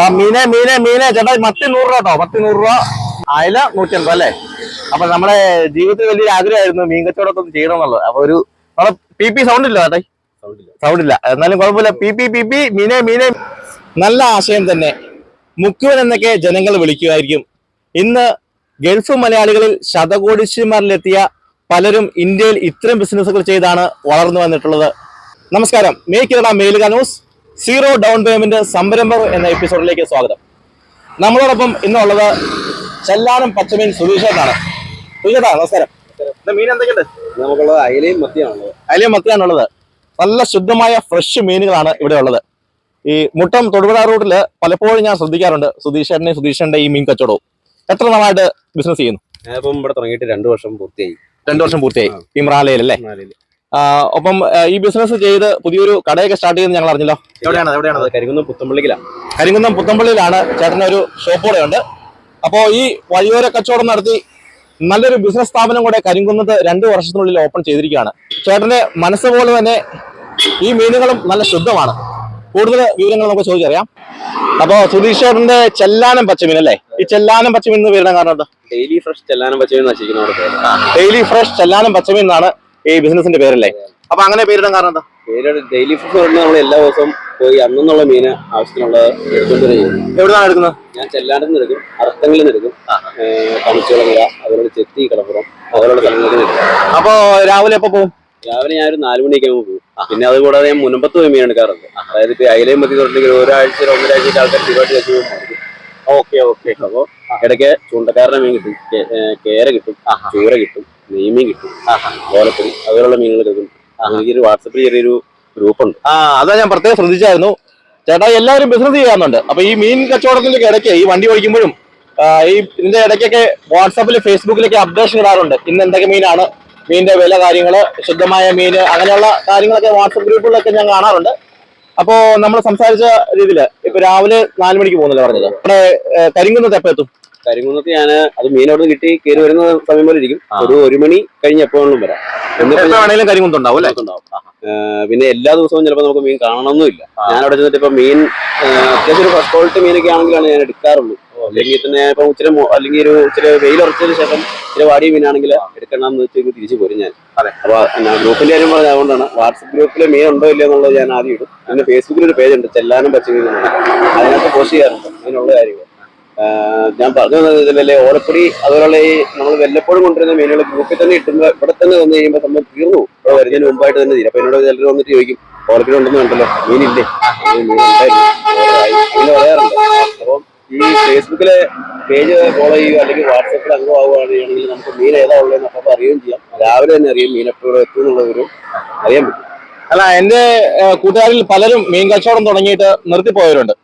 ആ മീനെ മീനെ മീനെ. ചേട്ടാ മത്തി നൂറ് രൂപ കേട്ടോ. മത്തി നൂറ് രൂപ. അയല നൂറ്റി അൻപത് അല്ലേ? അപ്പൊ നമ്മുടെ ജീവിതത്തിൽ വലിയൊരു ആഗ്രഹമായിരുന്നു മീൻ കച്ചവടമൊക്കെ ചെയ്യണം എന്നുള്ളത്. അപ്പൊ ഒരു നമ്മളെ പി പി സൗണ്ട് ഇല്ല ചേട്ടാ. സൗണ്ട് ഇല്ല. എന്നാലും കുഴപ്പമില്ല. പി പി പി പി മീനെ മീനെ. നല്ല ആശയം തന്നെ. മുക്കുവൻ എന്നൊക്കെ ജനങ്ങൾ വിളിക്കുമായിരിക്കും. ഇന്ന് ഗൾഫ് മലയാളികളിൽ ശതകോടീശ്വരന്മാരിലെത്തിയ പലരും ഇന്ത്യയിൽ ഇത്തരം ബിസിനസ്സുകൾ ചെയ്താണ് വളർന്നു വന്നിട്ടുള്ളത്. നമസ്കാരം. മേ കേരള മേലുക ന്യൂസ്. സീറോ ഡൗൺ പേയ്മെന്റ് സംരംഭം എന്ന എപ്പിസോഡിലേക്ക് സ്വാഗതം. നമ്മളോടൊപ്പം ഇന്നുള്ളത് ചെല്ലാനം പച്ചമീൻ സുധീഷേട്ടാണ് സുധീഷേട്ടാ നമസ്കാരം. മീൻ എന്തൊക്കെയുണ്ട്? നമുക്കുള്ളത് അയലയും മത്തിയാണുള്ളത് അയലയും മത്തിയാണുള്ളത് നല്ല ശുദ്ധമായ ഫ്രഷ് മീനുകളാണ് ഇവിടെ ഉള്ളത്. ഈ മുട്ടം തൊടുപുഴ റൂട്ടിൽ പലപ്പോഴും ഞാൻ ശ്രദ്ധിക്കാറുണ്ട് സുധീഷേട്ടനെയും സുധീഷന്റെ ഈ മീൻ കച്ചവടവും. എത്ര നാളായിട്ട് ബിസിനസ് ചെയ്യുന്നു? ഞാനിപ്പം ഇവിടെ തുടങ്ങിയിട്ട് രണ്ടു വർഷം പൂർത്തിയായി. രണ്ടു വർഷം പൂർത്തിയായി. ഈ മ്രാലയിൽ അല്ലേ ഒപ്പം ഈ ബിസിനസ് ചെയ്ത് പുതിയൊരു കടയൊക്കെ സ്റ്റാർട്ട് ചെയ്യുന്നത് ഞങ്ങൾ അറിഞ്ഞല്ലോ. എവിടെയാണ് എവിടെയാണ് കരിങ്കുന്നം പുത്തമ്പള്ളിയിലാണ് പുത്തമ്പള്ളിക്കലാണ് കരിങ്കുന്നം പുത്തമ്പള്ളിയിലാണ് ചേട്ടന്റെ ഒരു ഷോപ്പ് കൂടെ ഉണ്ട്. അപ്പോൾ ഈ വഴിയോര കച്ചവടം നടത്തി നല്ലൊരു ബിസിനസ് സ്ഥാപനം കൂടെ കരിങ്കുന്നത്ത് രണ്ട് വർഷത്തിനുള്ളിൽ ഓപ്പൺ ചെയ്തിരിക്കുകയാണ്. ചേട്ടന്റെ മനസ്സ് പോലെ തന്നെ ഈ മീനുകളും നല്ല ശുദ്ധമാണ്. കൂടുതൽ വിവരങ്ങൾ നമുക്ക് ചോദിച്ചറിയാം അപ്പോൾ സുധീഷ് ചേട്ടന്റെ ചെല്ലാനം പച്ചമീൻ അല്ലേ? ഈ ചെല്ലാനം പച്ചമീൻ എന്ന് വരുന്ന കാരണം ഡെയിലി ഫ്രഷ് ചെല്ലാനം പച്ചമീൻ ഡെയിലി ഫ്രഷ് ചെല്ലാനം പച്ചമീൻ എന്നാണ് ഈ ബിസിനസിന്റെ പേരല്ലേ? അപ്പൊ അങ്ങനെ പേരിടാൻ കാരണം എന്താ? പേര് ഡെയിലി ഫുഡ് നമ്മൾ എല്ലാ ദിവസവും പോയി അന്നുള്ള മീന് ആവശ്യത്തിനുള്ള എടുത്തുകൊണ്ട് എവിടുന്നാണ് എടുക്കുന്നത്? ഞാൻ ചെല്ലാണ്ടിൽ നിന്ന് എടുക്കും. അർത്ഥങ്ങളിൽ നിന്ന് എടുക്കും. തമിച്ചുളങ്ങ അതുപോലെ ചെത്തി കടപ്പുറം അതുപോലുള്ള സ്ഥലങ്ങളിൽ നിന്ന് എടുക്കും. അപ്പോ രാവിലെ എപ്പോ പോകും രാവിലെ ഞാൻ ഒരു നാല് മണിയൊക്കെ ആകുമ്പോൾ പോകും പിന്നെ അതുകൂടാതെ ഞാൻ മുൻപത്ത് പോയി മീൻ എടുക്കാറുണ്ട്. അതായത് ഇപ്പൊ അയലയും മത്തി തുടങ്ങിയ ഒരാഴ്ച ഒന്നരാഴ്ച ആൾക്കാർ തിരുവാട്ടി വെച്ച് പോകും ഓക്കെ ഓക്കെ. അപ്പോ ഇടയ്ക്ക് ചൂണ്ടക്കാരനെ മീൻ കിട്ടും. കേര കിട്ടും. ചൂര കിട്ടും. നെയ്മീൻ കിട്ടും. ഓലപ്പൊടി അതുപോലുള്ള മീനുകൾ കിട്ടും. എനിക്കൊരു വാട്സപ്പിൽ ചെറിയൊരു ഗ്രൂപ്പ് ഉണ്ട് ആ അതാ ഞാൻ പ്രത്യേകം ശ്രദ്ധിച്ചായിരുന്നു. ചേട്ടാ എല്ലാവരും ബിസിനസ് ചെയ്യാറുണ്ട്. അപ്പൊ ഈ മീൻ കച്ചവടത്തിന്റെ ഇടയ്ക്ക് ഈ വണ്ടി ഓടിക്കുമ്പോഴും ഈ ഇതിന്റെ ഇടയ്ക്കൊക്കെ വാട്സാപ്പിൽ ഫേസ്ബുക്കിലൊക്കെ അപ്ഡേഷൻ ഇടാറുണ്ട്. ഇന്ന് എന്തൊക്കെ മീനാണ് മീനിന്റെ വില കാര്യങ്ങൾ ശുദ്ധമായ മീന് അങ്ങനെയുള്ള കാര്യങ്ങളൊക്കെ വാട്സപ്പ് ഗ്രൂപ്പുകളിലൊക്കെ ഞാൻ കാണാറുണ്ട്. അപ്പോ നമ്മൾ സംസാരിച്ച രീതിയിൽ ഇപ്പൊ രാവിലെ നാല് മണിക്ക് പോകുന്നില്ല പറഞ്ഞത്? നമ്മുടെ ഏ, കരിങ്കുന്നത് എപ്പോ എത്തും. കരിങ്കുന്നത്ത് ഞാൻ അത് മീൻ അവിടെ കിട്ടി കയറി വരുന്ന സമയം പോലെ ഇരിക്കും. ഒരു ഒരു മണി കഴിഞ്ഞ് എപ്പോഴും വരാം എന്നിട്ട് ഉണ്ടാവും അല്ലേ? പിന്നെ എല്ലാ ദിവസവും ചിലപ്പോൾ നമുക്ക് മീൻ കാണണമെന്നില്ല ഞാൻ അവിടെ ചെന്നിട്ട് ഇപ്പൊ മീൻ അത്യാവശ്യം ഒരു ഫസ്റ്റ് ക്വാളിറ്റി മീനൊക്കെ ആണെങ്കിലാണ് ഞാൻ എടുക്കാറുള്ളൂ. അല്ലെങ്കിൽ തന്നെ ഇപ്പൊ ഇച്ചിരി അല്ലെങ്കിൽ ഒരു ഇച്ചിരി വെയിൽ ഉറച്ചതിന് ശേഷം ഇച്ചിരി വാടിയ മീനാണെങ്കിൽ എടുക്കണമെന്ന് വെച്ച് തിരിച്ചു പോരും ഞാൻ. അപ്പൊ ഞാൻ ഗ്രൂപ്പിന്റെ കാര്യം പറഞ്ഞത് അതുകൊണ്ടാണ്. വാട്സപ്പ് ഗ്രൂപ്പിൽ മീൻ ഉണ്ടോ ഇല്ലയോ എന്നുള്ളത് ഞാൻ ആദ്യം ഇടും. പിന്നെ ഫേസ്ബുക്കിൽ ഒരു പേജ് ഉണ്ട് ചെല്ലാനും പച്ചമീൻ. അതിനകത്ത് പോസ്റ്റ് ചെയ്യാറുണ്ട്. അതിനുള്ള കാര്യങ്ങൾ ഞാൻ പറഞ്ഞു ഇതിലല്ലേ ഓലപ്പൊടി അതുപോലെ ഈ നമ്മൾ വല്ലപ്പോഴും കൊണ്ടുവരുന്ന മീനുകൾ ഗ്രൂപ്പിൽ തന്നെ ഇട്ടുമ്പോൾ ഇവിടെ തന്നെ വന്നു കഴിയുമ്പോൾ സംഭവം തീർന്നു. ഇവിടെ വരുന്നതിന് മുമ്പായിട്ട് തന്നെ തീരും. അപ്പൊ എന്നോട് ചിലർ വന്നിട്ട് ചോദിക്കും ഓലപ്പൊടി ഉണ്ടെന്ന് കണ്ടല്ലോ മീനില്ലേ? "ആ, മീൻ ഉണ്ടായിരുന്നു ഓർഡറായി." അങ്ങനെ പറയാറുണ്ട് അപ്പം ഈ ഫേസ്ബുക്കിലെ പേജ് ഫോളോ ചെയ്യുക അല്ലെങ്കിൽ വാട്സപ്പിൽ അംഗമാവുകയാണെങ്കിൽ നമുക്ക് മീൻ ഏതാ ഉള്ളതെന്ന് അപ്പോൾ അറിയുകയും ചെയ്യാം. രാവിലെ തന്നെ അറിയാം മീൻ എപ്പോഴും ഒരു അറിയാൻ പറ്റും. അല്ല എന്റെ കൂട്ടുകാരിൽ പലരും മീൻ കച്ചവടം തുടങ്ങിയിട്ട് നിർത്തിപ്പോയവരുണ്ട്.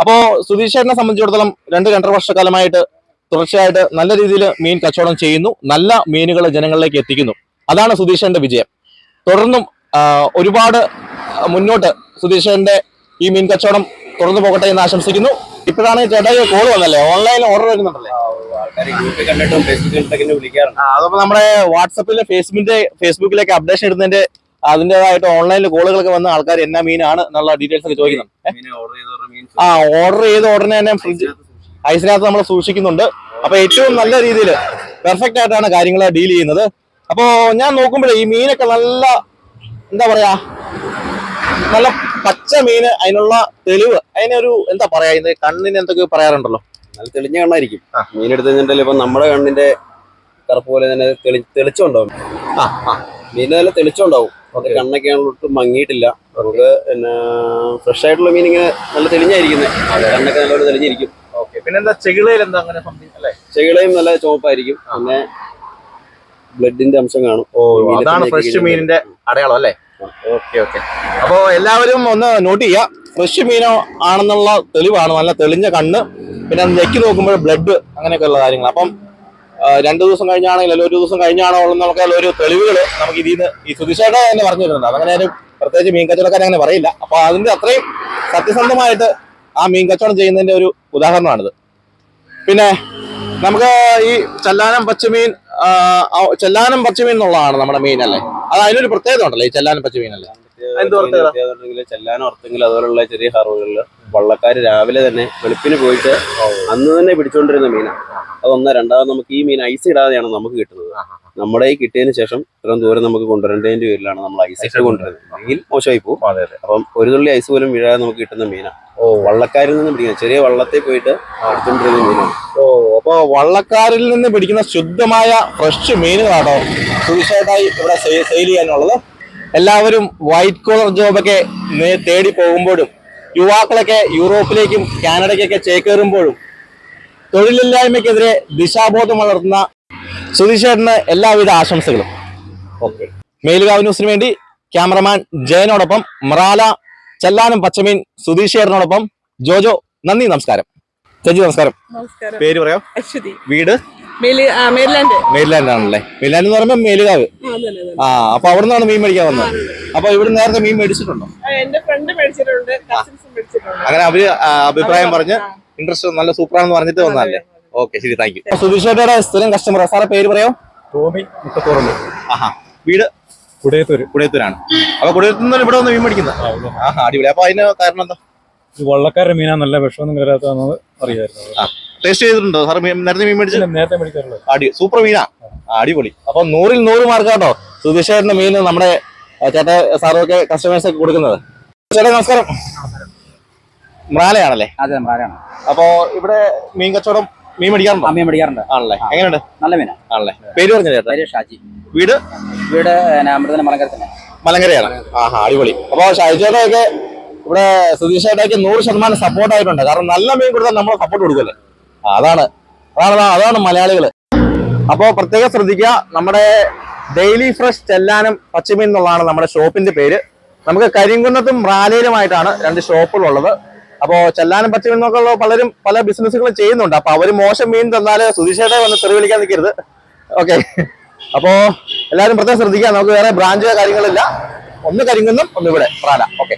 അപ്പോ സുധീഷ് ചേട്ടനെ സംബന്ധിച്ചിടത്തോളം രണ്ട് രണ്ടര വർഷക്കാലമായിട്ട് തുടർച്ചയായിട്ട് നല്ല രീതിയിൽ മീൻ കച്ചവടം ചെയ്യുന്നു. നല്ല മീനുകൾ ജനങ്ങളിലേക്ക് എത്തിക്കുന്നു. അതാണ് സുധീഷന്റെ വിജയം. തുടർന്നും ഒരുപാട് മുന്നോട്ട് സുധീഷന്റെ ഈ മീൻ കച്ചവടം തുറന്നു പോകട്ടെ എന്ന് ആശംസിക്കുന്നു. ഇപ്പോഴാണ് ചേട്ടാ കോൾ വന്നല്ലേ? ഓൺലൈനിൽ ഓർഡർ വരുന്നുണ്ടല്ലേ? അതപ്പോ നമ്മുടെ വാട്സപ്പിലെ ഫേസ്ബുക്കിന്റെ ഫേസ്ബുക്കിലേക്ക് അപ്ഡേഷൻ ഇടുന്നതിന്റെ അതിന്റേതായിട്ട് ഓൺലൈനിൽ കോളുകളൊക്കെ വന്ന ആൾക്കാർ എന്നാ മീനാണ് എന്നുള്ള ഡീറ്റെയിൽസ് ഒക്കെ ചോദിക്കുന്നുണ്ട്. മീൻ ആ ഓർഡർ ചെയ്ത ഉടനെ തന്നെ ഫ്രിഡ്ജ് ഐസിനകത്ത് നമ്മൾ സൂക്ഷിക്കുന്നുണ്ട്. അപ്പൊ ഏറ്റവും നല്ല രീതിയിൽ പെർഫെക്റ്റ് ആയിട്ടാണ് കാര്യങ്ങൾ ഡീൽ ചെയ്യുന്നത്. അപ്പോ ഞാൻ നോക്കുമ്പോഴേ ഈ മീനൊക്കെ നല്ല എന്താ പറയാ നല്ല പച്ച മീന് അതിനുള്ള തെളിവ്. അതിനൊരു എന്താ പറയാ ഇത് കണ്ണിന് എന്തൊക്കെ പറയാറുണ്ടല്ലോ? നല്ല തെളിഞ്ഞ കണ്ണായിരിക്കും. എടുത്ത് കഴിഞ്ഞിട്ടുണ്ടെങ്കിൽ ഇപ്പൊ നമ്മുടെ കണ്ണിന്റെ കറുപ്പ് പോലെ തന്നെ തെളി തെളിച്ചം ആ ആ. മീൻ നല്ല തെളിച്ചം ഉണ്ടാവും അത് കണ്ണൊക്കെ ആണെങ്കിൽ ഒട്ടും മങ്ങിയിട്ടില്ല. നമുക്ക് പിന്നെ ഫ്രഷ് ആയിട്ടുള്ള മീൻ ഇങ്ങനെ നല്ല തെളിഞ്ഞായിരിക്കുന്നത് കണ്ണൊക്കെ നല്ലപോലെ തെളിഞ്ഞിരിക്കും. പിന്നെന്താ ചെകിളയിൽ എന്താ അങ്ങനെ അല്ലേ? ചെകിളയും നല്ല ചുവപ്പായിരിക്കും. പിന്നെ ബ്ലഡിന്റെ അംശം കാണും. ഓ അതാണ് ഫ്രഷ് മീനിന്റെ അടയാളം അല്ലേ? ഓക്കെ ഓക്കെ അപ്പോ എല്ലാവരും ഒന്ന് നോട്ട് ചെയ്യുക ഫ്രഷ് മീനോ ആണെന്നുള്ള തെളിവാണ്. നല്ല തെളിഞ്ഞ കണ്ണ്. പിന്നെ നെക്കി ഞെക്കി നോക്കുമ്പോൾ ബ്ലഡ് അങ്ങനെയൊക്കെ ഉള്ള കാര്യങ്ങൾ അപ്പം രണ്ടു ദിവസം കഴിഞ്ഞാണെങ്കിൽ അല്ലെങ്കിൽ ഒരു ദിവസം കഴിഞ്ഞാണോ ഉള്ളതൊക്കെ ഒരു തെളിവുകൾ നമുക്ക് ഇതിൽ നിന്ന് ഈ സുധിഷയുടെ തന്നെ പറഞ്ഞു തരുന്നുണ്ട്. അതങ്ങനെ ഒരു പ്രത്യേകിച്ച് മീൻ കച്ചവടക്കാരെ അങ്ങനെ പറയില്ല. അപ്പൊ അതിന്റെ അത്രയും സത്യസന്ധമായിട്ട് ആ മീൻ കച്ചവടം ചെയ്യുന്നതിന്റെ ഒരു ഉദാഹരണമാണിത്. പിന്നെ നമുക്ക് ഈ ചെല്ലാനം പച്ചമീൻ ചെല്ലാനം പച്ചമീൻ എന്നുള്ളതാണ് നമ്മുടെ മീൻ അല്ലേ? അത് അതിനൊരു പ്രത്യേകത ഉണ്ടല്ലേ ഈ ചെല്ലാനം പച്ചമീൻ അല്ലേ ചെല്ലാൻ ഓർത്തെങ്കിൽ അതുപോലുള്ള ചെറിയ ഹാർബറുകളിൽ വള്ളക്കാർ രാവിലെ തന്നെ വെളുപ്പിന് പോയിട്ട് അന്ന് തന്നെ പിടിച്ചുകൊണ്ടിരുന്ന മീനാണ് അതൊന്ന് രണ്ടാമത് നമുക്ക് ഈ മീൻ ഐസ് ഇടാതെയാണ് നമുക്ക് കിട്ടുന്നത്. നമ്മുടെ ഈ കിട്ടിയതിന് ശേഷം ഇത്രയും ദൂരം നമുക്ക് കൊണ്ടുവരേണ്ടതിന്റെ പേരിലാണ് നമ്മൾ ഐസ് ഇട്ട് കൊണ്ടുവരുന്നത്. മീൻ മോശമായി പോകും അപ്പം ഒരു തുള്ളി ഐസ് പോലും വീഴാതെ നമുക്ക് കിട്ടുന്ന മീനാണ് ഓ. വള്ളക്കാരിൽ നിന്ന് പിടിക്കുന്ന ചെറിയ വള്ളത്തിൽ പോയിട്ട് എടുത്തുകൊണ്ടിരുന്ന മീനാണ് ഓ അപ്പൊ വള്ളക്കാരിൽ നിന്ന് പിടിക്കുന്ന ശുദ്ധമായ ഫ്രഷ് മീനുകളാണോ? സുവിശേഷമായി ഇവിടെ സെയിൽ ചെയ്യാനുള്ളത്. എല്ലാവരും വൈറ്റ് കോളർ ജോബൊക്കെ തേടി പോകുമ്പോഴും യുവാക്കളൊക്കെ യൂറോപ്പിലേക്കും കാനഡയ്ക്കൊക്കെ ചേക്കേറുമ്പോഴും തൊഴിലില്ലായ്മയ്ക്കെതിരെ ദിശാബോധം വളർത്തുന്ന സുധീഷേട്ടന് എല്ലാവിധ ആശംസകളും. ഓക്കെ മേലുകാവ് ന്യൂസിന് വേണ്ടി ക്യാമറമാൻ ജയനോടൊപ്പം മറാല ചെല്ലാനം പച്ചമീൻ സുധീഷേട്ടനോടൊപ്പം ജോജോ നന്ദി നമസ്കാരം. ചേച്ചി നമസ്കാരം. നമസ്കാരം. പേര് പറയാം? വീട്? മേരിലാൻഡ്. ആണല്ലേ മേരിലാൻഡ് എന്ന് പറയുമ്പോൾ മേലുകാവ്. ആ, അപ്പൊ അവിടെ നിന്നാണ് മീൻ മേടിക്കാൻ വന്നത്. അപ്പൊ ഇവിടെ നേരത്തെ മീൻ മേടിച്ചിട്ടുണ്ടോ? എന്റെ ഫ്രണ്ട് മേടിച്ചിട്ടുണ്ട് കസിൻസും മേടിച്ചിട്ടുണ്ട്. അങ്ങനെ അവർ അഭിപ്രായം പറഞ്ഞ് ഇൻട്രസ്റ്റ് നല്ല സൂപ്പറാണെന്ന് പറഞ്ഞിട്ട് വന്നതല്ലേ? അതെ, ഓക്കെ ശരി താങ്ക് യു സുധീഷേട്ടയുടെ സ്ഥിരം കസ്റ്റമർ സാറെ പേര് പറയോ? ടോമി മുട്ടത്തോറമ്പ്. ആഹാ വീട്? കുടയത്തൂര്. കുടയത്തൂരാണ്. അപ്പൊ കുടയത്തൂർ ഇവിടെ വന്ന് മീൻ മേടിക്കുന്നത്? ആഹാ അടിപൊളി. അപ്പൊ അതിന് കാരണം എന്താ? ഈ വള്ളക്കാരുടെ മീനാ നല്ല വിഷമൊന്നും കയറാത്തതെന്ന് അറിയായിരുന്നു. ആ ടേസ്റ്റ് ചെയ്തിട്ടുണ്ടോ? സാർ നേരത്തെ മീൻ മേടിച്ചു നേരത്തെ മേടിക്കാറുള്ളത് അടി സൂപ്പർ മീനാ? അടിപൊളി. അപ്പൊ നൂറിൽ നൂറ് മാർക്ക് കേട്ടോ സുധീഷേട്ടന്റെ മീൻ നമ്മുടെ ചേട്ട സാറൊക്കെ ഒക്കെ കസ്റ്റമേഴ്സ് ഒക്കെ കൊടുക്കുന്നത്. ചേട്ടാ നമസ്കാരം. മ്രാലയാണല്ലേ അതെ മ്രാലയാണ് അപ്പൊ ഇവിടെ മീൻ കച്ചവടം മീൻ മേടിക്കാറുണ്ടോ? മീൻ മേടിക്കാറുണ്ട്. ആണല്ലേ. എങ്ങനെയുണ്ട്? നല്ല മീനാ. ആണല്ലേ. പേര് പറഞ്ഞു ചേട്ടാ? പേര് ഷാജി. വീട്? വീട് അമൃതന മലങ്കര മലങ്കരയാണ്. ആഹാ അടിപൊളി. അപ്പൊ ഷൈജേട്ടൊക്കെ ഇവിടെ സുധീഷേട്ടയ്ക്ക് നൂറ് ശതമാനം സപ്പോർട്ട് ആയിട്ടുണ്ട്. കാരണം നല്ല മീൻ കൊടുത്താൽ നമ്മൾ സപ്പോർട്ട് കൊടുക്കല്ലേ അതാണ്. അതാണ് അതാണ് മലയാളികൾ അപ്പോൾ പ്രത്യേകം ശ്രദ്ധിക്കുക നമ്മുടെ ഡെയിലി ഫ്രഷ് ചെല്ലാനും പച്ചമീൻ എന്നുള്ളതാണ് നമ്മുടെ ഷോപ്പിന്റെ പേര്. നമുക്ക് കരിങ്കുന്നത്തും റാലയിലുമായിട്ടാണ് രണ്ട് ഷോപ്പുകളുള്ളത്. അപ്പോൾ ചെല്ലാനും പച്ചമീൻ എന്നൊക്കെയുള്ള പലരും പല ബിസിനസ്സുകളും ചെയ്യുന്നുണ്ട്. അപ്പോൾ അവർ മോശം മീൻ തന്നാൽ സുധീഷേട്ടെ വന്ന് തെറി വിളിക്കാൻ നിൽക്കരുത് ഓക്കെ. അപ്പോൾ എല്ലാവരും പ്രത്യേകം ശ്രദ്ധിക്കുക. നമുക്ക് വേറെ ബ്രാഞ്ച് കാര്യങ്ങളില്ല ഒന്ന് കരിങ്കുന്നം ഒന്ന് ഇവിടെ റാല. ഓക്കെ.